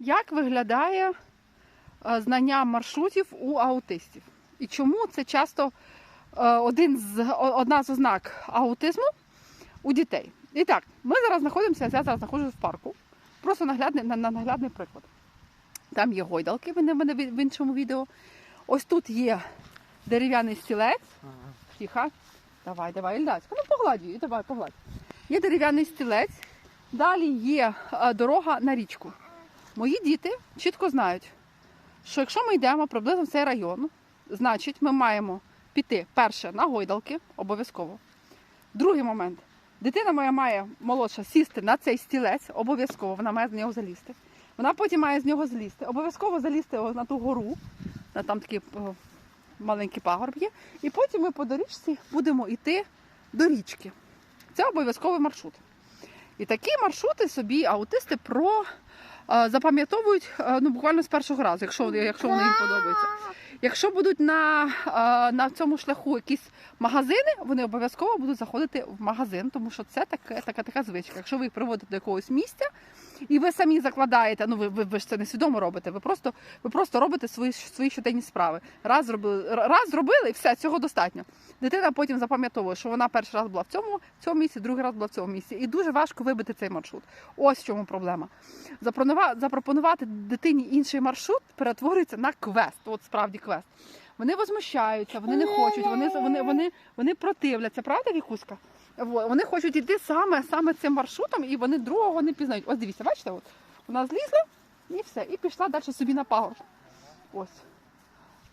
Як виглядає е, знання маршрутів у аутистів? І чому це часто е, один з, одна з ознак аутизму у дітей? І так, ми зараз знаходимося, я зараз знаходжусь в парку. Просто наглядний, на, на наглядний приклад. Там є гойдалки, вони в мене в іншому відео. Ось тут є дерев'яний стілець. Тихо. Давай, давай, Ільдацька, ну погладь її, давай, погладь. Є дерев'яний стілець, далі є е, дорога на річку. Мої діти чітко знають, що якщо ми йдемо приблизно в цей район, значить ми маємо піти перше на гойдалки, обов'язково. Другий момент. Дитина моя має молодша сісти на цей стілець, обов'язково, вона має з нього залізти. Вона потім має з нього злізти. Обов'язково залізти на ту гору, на там такий маленький пагорб є. І потім ми по доріжці будемо йти до річки. Це обов'язковий маршрут. І такі маршрути собі аутисти про запам'ятовують ну, буквально з першого разу, якщо, якщо вони їм подобаються. Якщо будуть на, на цьому шляху якісь магазини, вони обов'язково будуть заходити в магазин, тому що це таке, така, така звичка. Якщо ви їх приводите до якогось місця, і ви самі закладаєте, ну ви, ви, ви ж це не свідомо робите, ви просто, ви просто робите свої, свої щоденні справи. Раз зробили, раз зробили, і все, цього достатньо. Дитина потім запам'ятовує, що вона перший раз була в цьому, в цьому місці, другий раз була в цьому місці. І дуже важко вибити цей маршрут. Ось в чому проблема. Запропонувати дитині інший маршрут перетворюється на квест. От справді квест. Вони возмущаються, вони не хочуть, вони, вони, вони, вони противляться, правда, Вікуська? Во, Вони хочуть йти саме, саме цим маршрутом, і вони другого не пізнають. Ось дивіться, бачите, от вона злізла і все, і пішла далі собі на пагорб. Ось.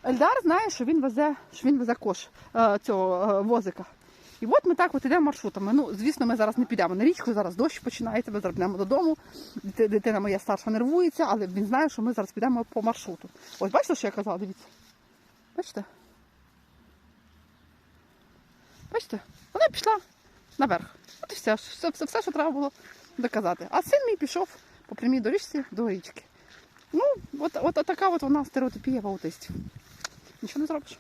Ельдар знає, що він везе, що він везе кош е, цього е, возика. І от ми так от ідемо маршрутами. Ну, звісно, ми зараз не підемо на річку, зараз дощ починається, ми зараз додому. Дитина моя старша нервується, але він знає, що ми зараз підемо по маршруту. Ось бачите, що я казала? Дивіться. Бачите? Бачите? Вона пішла наверх. От і все, все, все, все, що треба було доказати. А син мій пішов по прямій доріжці до річки. Ну, от, от, от така от вона стереотипія в аутистів. Нічого не зробиш.